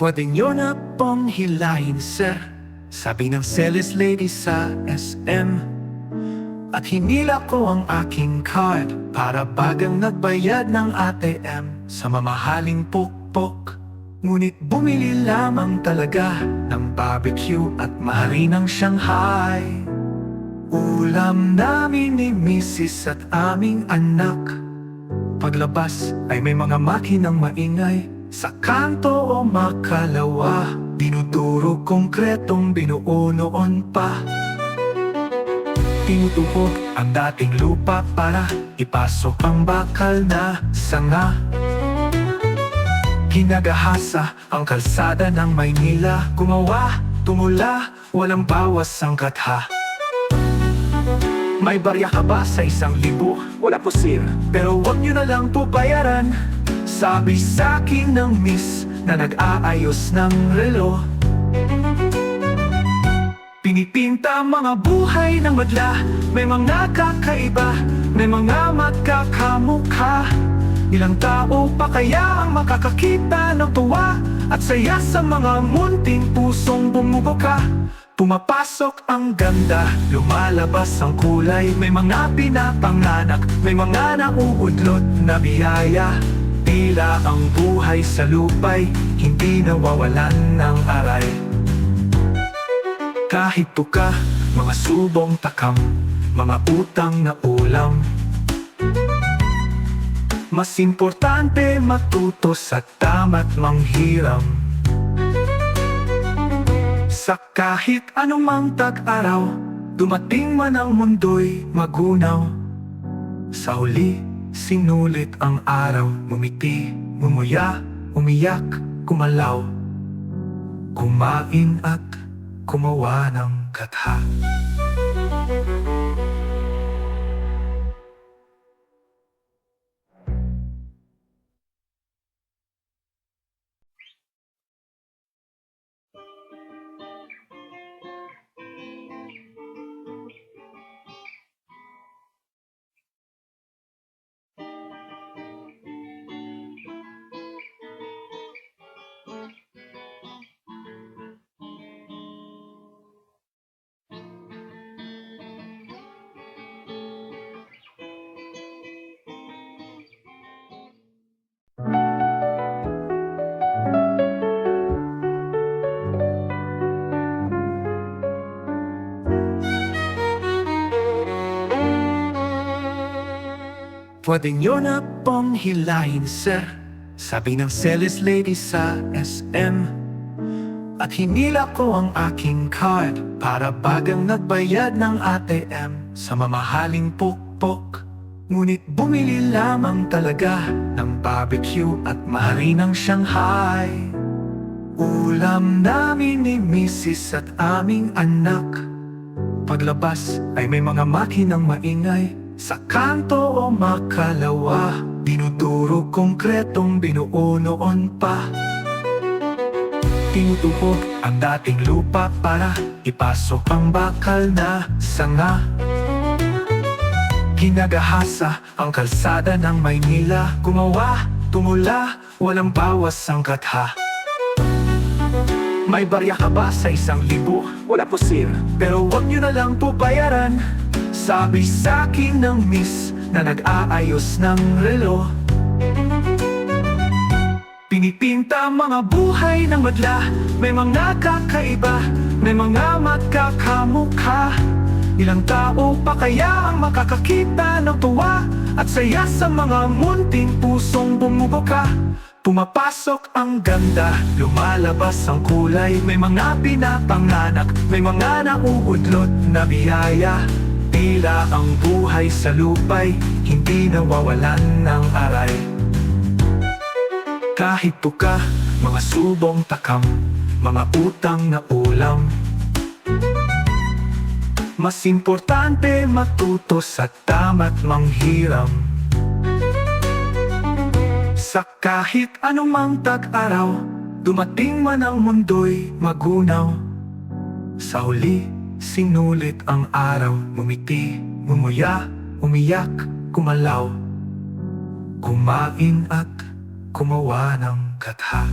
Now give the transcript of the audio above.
Pwede nyo na pong hilahin, sir. Sabi ng sales lady sa SM At hinila ko ang aking card Para bagang nagbayad ng ATM Sa mamahaling pukpok. Ngunit bumili lamang talaga Ng barbecue at maharinang Shanghai. Ulam namin ni Mrs. at aming anak. Paglabas ay may mga makinang maingay Sa kanto o makalawa Dinuduro konkretong binuo noon pa. Tinutupok ang dating lupa para Ipasok ang bakal na sanga. Ginagahasa ang kalsada ng Maynila Gumawa, tumula, walang bawas ang katha. May barya ka ba sa isang libo? Wala po sir, pero wag nyo na lang po bayaran Sabi sa akin ng miss na nag-aayos ng relo. Pinipinta mga buhay ng madla. May mga kakaiba, may mga magkakamukha. Ilang tao pa kaya ang makakakita ng tuwa At saya sa mga munting pusong bumubuka? Pumapasok ang ganda, lumalabas ang kulay. May mga pinapanganak, may mga nauudlot na biyaya Tila ang buhay sa lupay, hindi nawawalan ng aray. Kahit tuka, mga subong takam, mga utang na ulam. Mas importante matuto sa tama't manghiram. Sa kahit anumang tag-araw Dumating man ang mundo'y magunaw. Sa huli, sinulit ang araw Mumiti, mumuya, umiyak, kumalaw. Kumain at kumawa ng katha Pwede nyo na pong hilahin, sir. Sabi ng sales lady sa SM At hinila ko ang aking card Para bagang nagbayad ng ATM Sa mamahaling pukpok. Ngunit bumili lamang talaga Ng barbecue at maharinang Shanghai. Ulam namin ni Mrs. at aming anak. Paglabas ay may mga makinang maingay Sa kanto o makalawa Dinuduro konkretong binuo noon pa. Tinutupok ang dating lupa para Ipasok ang bakal na sanga. Ginagahasa ang kalsada ng Maynila. Gumawa, tumula, walang bawas ang katha may barya ka ba sa isang libo? Wala po sir, pero wag nyo na lang po bayaran Sabi sa akin ng miss na nag-aayos ng relo. Pinipinta mga buhay ng madla. May mga kakaiba, may mga magkakamukha. Ilang tao pa kaya ang makakakita ng tuwa At saya sa mga munting pusong bumubuka Pumapasok ang ganda, lumalabas ang kulay. May mga pinapanganak, may mga nauudlot na biyaya. Tila ang buhay sa lupay, hindi nawawalan ng aray. Kahit tuka, mga subong takam, mga utang na ulam. Mas importante matuto sa tama't manghiram sa kahit anumang tag-araw Dumating man ang mundo'y magunaw. Sa huli, sinulit ang araw Mumiti, mumuya, umiyak, kumalaw. Kumain at kumawa ng katha